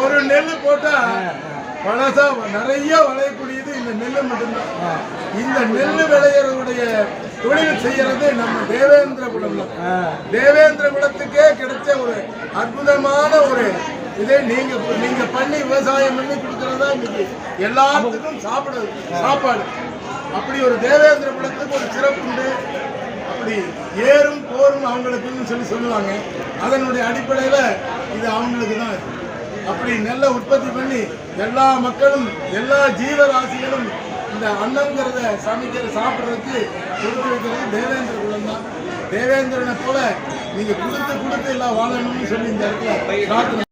ஒரு- நெல் போட்டா பழசா நிறைய விளையக்கூடியது இந்த நெல் மட்டும்தான். இந்த நெல் விளையறதுடைய தொழில் செய்யறது நம்ம தேவேந்திர குலம் தான். தேவேந்திர குலத்துக்கே கிடைச்ச ஒரு அற்புதமான ஒரு இதே நீங்க நீங்க பண்ணி விவசாயம் பண்ணி கொடுக்கறதா இன்னைக்கு எல்லாத்துக்கும் சாப்பிட சாப்பாடு. அப்படி ஒரு தேவேந்திர குலத்துக்கு ஒரு சிறப்பு உண்டு. அப்படி ஏறும் போரும் அவங்களுக்குன்னு சொல்லி சொல்லுவாங்க. அதனுடைய அடிப்படையில இது அவங்களுக்கு தான் அப்படி நெல்லை உற்பத்தி பண்ணி எல்லா மக்களும் எல்லா ஜீவராசிகளும் இந்த அன்னங்கிறத சமைக்கிற சாப்பிட்றதுக்கு கொடுத்து வைக்கிறது தேவேந்திர குலம் தான் தேவேந்திரனை போல நீங்க கொடுத்து கொடுத்து எல்லாம் வாழணும்னு சொல்லி இந்த இடத்துல